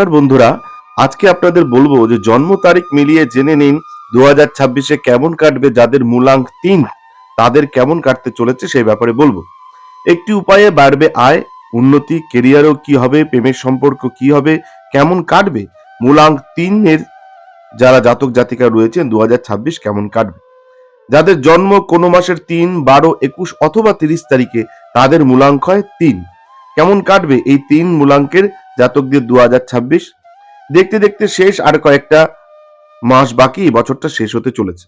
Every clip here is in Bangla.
নমস্কার বন্ধুরা, আজকে আপনাদের বলব যে জন্ম তারিখ মিলিয়ে জেনে নিন দু হাজার ছাব্বিশে কেমন কাটবে যাদের মূলাঙ্ক তিন, তাদের কেমন কাটতে চলেছে সেই ব্যাপারে বলব। একটি উপায়ে বাড়বে আয়, উন্নতি, কেরিয়ারও কি হবে, প্রেমের সম্পর্ক কি হবে, কেমন কাটবে, মূলাঙ্ক তিনের যারা জাতক জাতিকা রয়েছেন দু কেমন কাটবে। যাদের জন্ম কোনো মাসের তিন, বারো, একুশ অথবা তিরিশ তারিখে, তাদের মূলাঙ্ক হয় তিন। কেমন কাটবে এই তিন মূলাঙ্কের? জাতকদের দু হাজার ছাব্বিশ। দেখতে দেখতে শেষ আর কয়েকটা মাস বাকি বছরটা শেষ হতে চলেছে।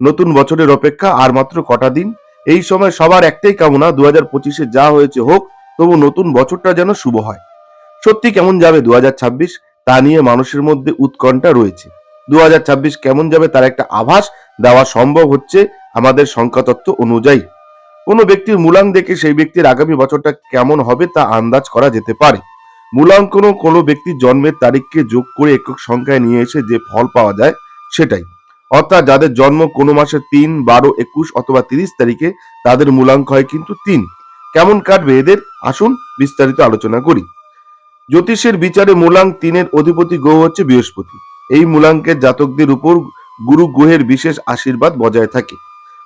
নতুন বছরের অপেক্ষা আর মাত্র কটা দিন। এই সময় সবার একটাই কামনা, দু হাজার পঁচিশে যা হয়েছে হোক, তবু নতুন বছরটা যেন শুভ হয়। সত্যি কেমন যাবে দু হাজার ছাব্বিশ, তা নিয়ে মানুষের মধ্যে উৎকণ্ঠা রয়েছে। দু হাজার ছাব্বিশ কেমন যাবে তার একটা আভাস দেওয়া সম্ভব হচ্ছে আমাদের সংখ্যাতত্ত্ব অনুযায়ী। কোনো ব্যক্তির মূলাঙ্ক দেখে সেই ব্যক্তির আগামী বছরটা কেমন হবে তা আন্দাজ করা যেতে পারে। মূলাঙ্কন কোনো ব্যক্তির জন্মের তারিখকে যোগ করে একক সংখ্যায় নিয়ে এসে যে ফল পাওয়া যায়, সেটাই। অর্থাৎ যাদের জন্ম কোনো মাসের তিন, বারো, একুশ অথবা তিরিশ তারিখে, তাদের মূলাঙ্ক হয় কিন্তু তিন। কেমন কাটবে এদের? আসুন বিস্তারিত আলোচনা করি। জ্যোতিষের বিচারে মূলাঙ্ক তিনের অধিপতি গ্রহ হচ্ছে বৃহস্পতি। এই মূলাঙ্কের জাতকদের উপর গুরু গ্রহের বিশেষ আশীর্বাদ বজায় থাকে।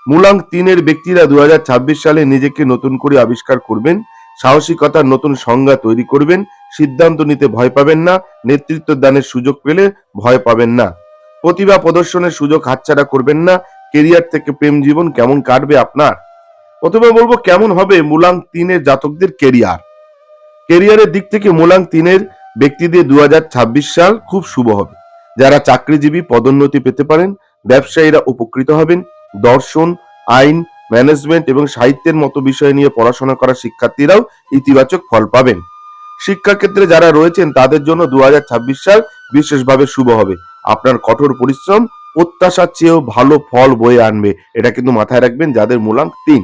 মূলাঙ্ক তিনের ব্যক্তিরা দু হাজার ছাব্বিশ সালে নিজেকে নতুন করে আবিষ্কার করবেন, সাহসিকতার নতুন সংজ্ঞা তৈরি করবেন সিদ্ধান্ত নিতে ভয় পাবেন না, নেতৃত্ব দানের সুযোগ পেলে ভয় পাবেন না। প্রতিভা প্রদর্শনের সুযোগ হাতছাড়া করবেন না, কেরিয়ার থেকে প্রেম জীবন কেমন কাটবে আপনার? প্রথমে বলব, কেমন হবে মূলাঙ্ক তিনের জাতকদের কেরিয়ার? কেরিয়ারের দিক থেকে মূলাং তিনের ব্যক্তিদের দু হাজার ছাব্বিশ সাল খুব শুভ হবে। যারা চাকরিজীবী, পদোন্নতি পেতে পারেন, ব্যবসায়ীরা উপকৃত হবেন। দর্শন, আইন, ম্যানেজমেন্ট এবং সাহিত্যের মতো বিষয় নিয়ে পড়াশোনা করা শিক্ষার্থীরাও ইতিবাচক ফল পাবেন। শিক্ষাক্ষেত্রে যারা রয়েছেন, তাদের জন্য দু সাল বিশেষভাবে শুভ হবে। আপনার কঠোর পরিশ্রম, প্রত্যাশার চেয়েও ভালো ফল বয়ে আনবে। এটা কিন্তু মাথায় রাখবেন যাদের মূলাঙ্ক তিন।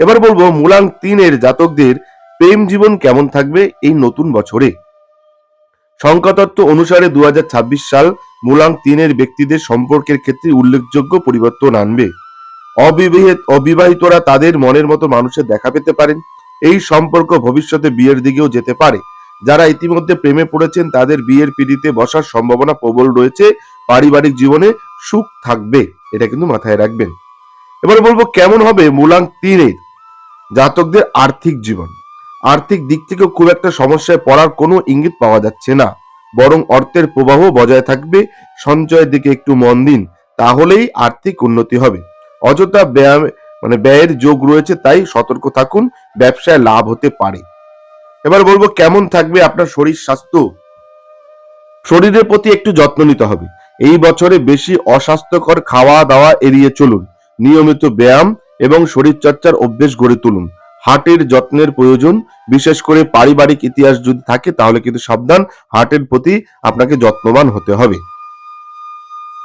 এবার বলব, মূলাঙ্ক তিনের জাতকদের প্রেম জীবন কেমন থাকবে এই নতুন বছরে? সংখ্যাতত্ত্ব অনুসারে দু হাজার ছাব্বিশ সাল মূলাঙ্ক তিনের ব্যক্তিদের সম্পর্কের ক্ষেত্রে উল্লেখযোগ্য পরিবর্তন আনবে। অবিবাহিত, অবিবাহিতরা তাদের মনের মতো মানুষের দেখা পেতে পারেন। এই সম্পর্ক ভবিষ্যতে বিয়ের দিকেও যেতে পারে। যারা ইতিমধ্যে প্রেমে পড়েছেন, তাদের বিয়ের পিড়িতে বসার সম্ভাবনা প্রবল রয়েছে। পারিবারিক জীবনে সুখ থাকবে, এটা কিন্তু মাথায় রাখবেন। এবার বলব, কেমন হবে মূলাঙ্ক তিনের জাতকদের আর্থিক জীবন? আর্থিক দিক থেকেও খুব একটা সমস্যায় পড়ার কোনো ইঙ্গিত পাওয়া যাচ্ছে না। বরং অর্থের প্রবাহ বজায় থাকবে, সঞ্চয়ের দিকে একটু মন দিন, তাহলেই আর্থিক উন্নতি হবে। অযথা ব্যায়াম মানে ব্যয়ের যোগ রয়েছে, তাই সতর্ক থাকুন ব্যবসায় লাভ হতে পারে। এবার বলব কেমন থাকবে আপনার শরীর স্বাস্থ্য? শরীরের প্রতি একটু যত্ন নিতে হবে। এই বছরে বেশি অস্বাস্থ্যকর খাওয়া দাওয়া এড়িয়ে চলুন। নিয়মিত ব্যায়াম এবং শরীরচর্চার অভ্যেস গড়ে তুলুন। হার্টের যত্নের প্রয়োজন। বিশেষ করে পারিবারিক ইতিহাস যদি থাকে, তাহলে কিন্তু সাবধান। হার্টের প্রতি আপনাকে যত্নবান হতে হবে।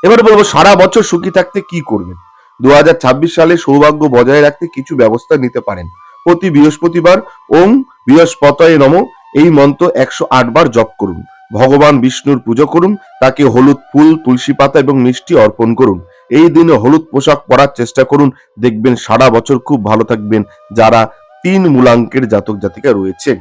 এবার বলব সারা বছর সুখী থাকতে কি করবেন? দু হাজার ছাব্বিশ সালে সৌভাগ্য বজায় রাখতে কিছু ব্যবস্থা নিতে পারেন। প্রতি বৃহস্পতিবার ওম বৃহস্পতয়ে নম, এই মন্ত্র একশো আট বার জপ করুন। ভগবান বিষ্ণুর পুজো করুন, তাকে হলুদ ফুল, তুলসী পাতা এবং মিষ্টি অর্পণ করুন। এই দিনে হলুদ পোশাক পরার চেষ্টা করুন, দেখবেন সারা বছর খুব ভালো থাকবেন যারা তিন মূলাঙ্কের জাতক জাতিকা রয়েছে।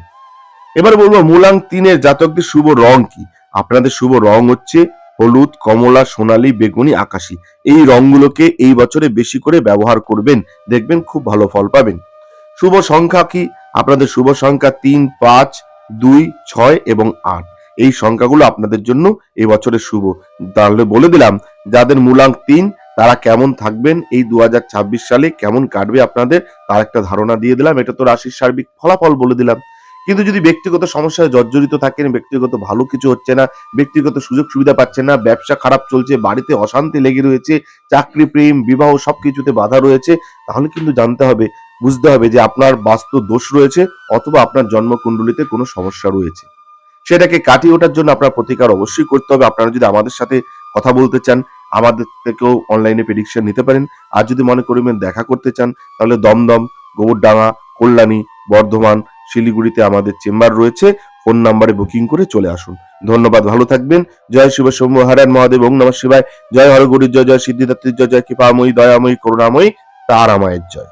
এবার বলব মূলাঙ্ক তিনের জাতকদের শুভ রং কি? আপনাদের শুভ রং হচ্ছে হলুদ, কমলা, সোনালী, বেগুনি, আকাশি। এই রংগুলোকে এই বছরে বেশি করে ব্যবহার করবেন, দেখবেন খুব ভালো ফল পাবেন। শুভ সংখ্যা কি? আপনাদের শুভ সংখ্যা তিন, পাঁচ, দুই, ছয় এবং আট। এই সংখ্যাগুলো আপনাদের জন্য এই বছরের শুভ। তাহলে বলে দিলাম, যাদের মূলাঙ্ক তিন, তারা কেমন থাকবেন? এই দু হাজার ছাব্বিশ সালে কেমন কাটবে আপনাদের? তার একটা ধারণা দিয়ে দিলাম, এটা তো রাশির সার্বিক ফলাফল বলে দিলাম। কিন্তু যদি ব্যক্তিগত সমস্যায় জর্জরিত থাকেন, ব্যক্তিগত ভালো কিছু হচ্ছে না, ব্যক্তিগত সুযোগ সুবিধা পাচ্ছেন না, ব্যবসা খারাপ চলছে, বাড়িতে অশান্তি লেগে রয়েছে, চাকরি প্রেম, বিবাহ সবকিছুতে বাধা রয়েছে, তাহলে কিন্তু জানতে হবে বুঝতে হবে যে আপনার বাস্তু দোষ রয়েছে অথবা আপনার জন্মকুণ্ডলিতে কোনো সমস্যা রয়েছে। সেটাকে কাটিয়ে ওঠার জন্য আপনার প্রতিকার অবশ্যই করতে হবে। আপনারা যদি আমাদের সাথে কথা বলতে চান, আমাদের থেকেও অনলাইনে প্রেডিকশন নিতে পারেন। আর যদি মনে করবেন দেখা করতে চান, তাহলে দমদম, গোবরডাঙ্গা, কল্যাণী, বর্ধমান, শিলিগুড়িতে আমাদের চেম্বার রয়েছে। ফোন নাম্বারে বুকিং করে চলে আসুন। ধন্যবাদ, ভালো থাকবেন। জয় শিব শম্ভ হারায়ণ মহাদেব ওং নমঃ শিবায়। জয় হরগৌরীর জয় জয় সিদ্ধিদাত্রীর জয় জয় কৃপাময়ী, দয়াময়ী, করুণাময়ী, তারামায়ের জয়।